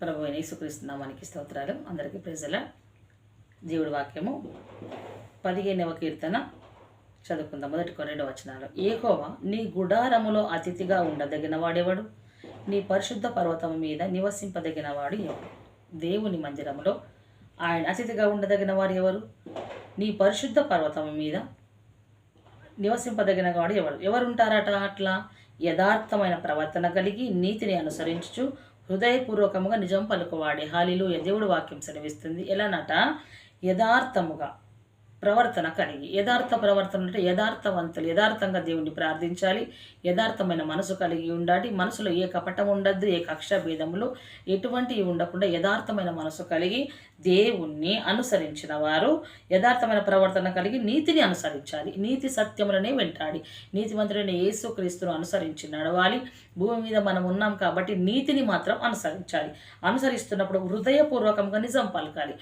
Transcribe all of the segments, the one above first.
ప్రభు యేసుక్రీస్తున్నామానికి స్తోత్రాలు. అందరికీ ప్రజల దేవుడి వాక్యము పదిహేనవ కీర్తన. చదువుకుందాం మొదటి రెండు వచనాలు. ఏహోవా నీ గుడారములో అతిథిగా ఉండదగిన వాడెవడు నీ పరిశుద్ధ పర్వతం మీద నివసింపదగిన వాడు ఎవడు? దేవుని మందిరములో ఆయన అతిథిగా ఉండదగిన వారు ఎవరు? నీ పరిశుద్ధ పర్వతం మీద నివసింపదగిన వాడు ఎవరు ఎవరుంటారట అట్లా? యథార్థమైన ప్రవర్తన కలిగి నీతిని అనుసరించుచు హృదయపూర్వకముగా నిజం పలుకువాడే. హాలిలు దేవుడు వాక్యం సెలవిస్తుంది. ఎలానట యథార్థముగా. ప్రవర్తన కలిగి యథార్థ ప్రవర్తన అంటే యథార్థవంతులు యథార్థంగా దేవుణ్ణి ప్రార్థించాలి యథార్థమైన మనసు కలిగి ఉండాలి. మనసులో ఏ కపటం ఉండద్దు ఏ కక్ష భేదములు ఎటువంటివి ఉండకుండా యథార్థమైన మనసు కలిగి దేవుణ్ణి అనుసరించిన వారు. యథార్థమైన ప్రవర్తన కలిగి నీతిని అనుసరించాలి నీతి సత్యములనే వెంటాడి యేసు క్రీస్తును అనుసరించి నడవాలి. భూమి మీద మనం ఉన్నాం కాబట్టి నీతిని మాత్రం అనుసరించాలి. అనుసరిస్తున్నప్పుడు హృదయపూర్వకంగా నిజం పలకాలి.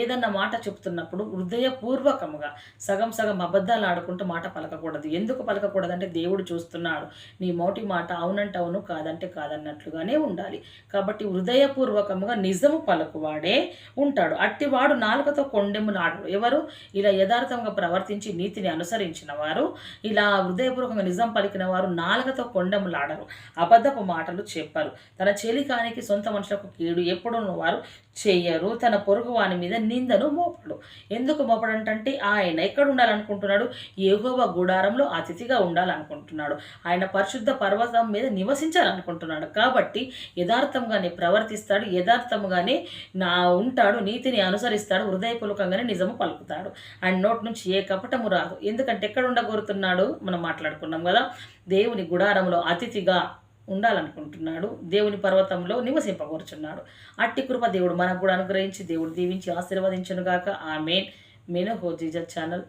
ఏదన్న మాట చెప్తున్నప్పుడు హృదయపూర్వక హృదయపూర్వకముగా సగం సగం అబద్ధాలు ఆడుకుంటూ మాట పలకకూడదు. ఎందుకు పలకకూడదంటే దేవుడు చూస్తున్నాడు. నీ మోటి మాట అవునంటే అవును కాదంటే కాదన్నట్లుగానే ఉండాలి. కాబట్టి హృదయపూర్వకముగా నిజము పలుకువాడే ఉంటాడు. అట్టివాడు నాలుకతో కొండెములాడు ఎవరు? ఇలా యథార్థంగా ప్రవర్తించి నీతిని అనుసరించిన వారు ఇలా హృదయపూర్వకంగా నిజం పలికిన వారు నాలుకతో కొండెములాడరు అబద్ధపు మాటలు చెప్పరు. తన చెలికానికి సొంత మనుషులకు కీడు ఎప్పుడు వారు చేయరు. తన పొరుగు వాని మీద నిందను మోపడు. ఎందుకు మోపడంటే ఆయన ఎక్కడ ఉండాలనుకుంటున్నాడు? ఏహోవ గుడారంలో అతిథిగా ఉండాలనుకుంటున్నాడు. ఆయన పరిశుద్ధ పర్వతం మీద నివసించాలనుకుంటున్నాడు. కాబట్టి యథార్థంగానే ప్రవర్తిస్తాడు యథార్థంగానే నా ఉంటాడు నీతిని అనుసరిస్తాడు హృదయపూర్వకంగానే నిజము పలుకుతాడు. ఆయన నోటి నుంచి ఏ కపటము రాదు. ఎందుకంటే ఎక్కడ ఉండగోరుతున్నాడు? మనం మాట్లాడుకున్నాం కదా దేవుని గుడారంలో అతిథిగా ఉండాలనుకుంటున్నాడు. దేవుని పర్వతంలో నివసింపకూర్చున్నాడు అట్టి కృప దేవుడు మనకు కూడా అనుగ్రహించి దేవుడు దీవించి ఆశీర్వదించునుగాక. ఆ మెయిన్ మెను హో ఛానల్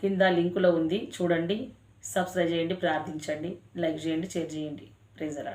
కింద లింకులో ఉంది. చూడండి సబ్స్క్రైబ్ చేయండి ప్రార్థించండి లైక్ చేయండి షేర్ చేయండి. ప్రైజరా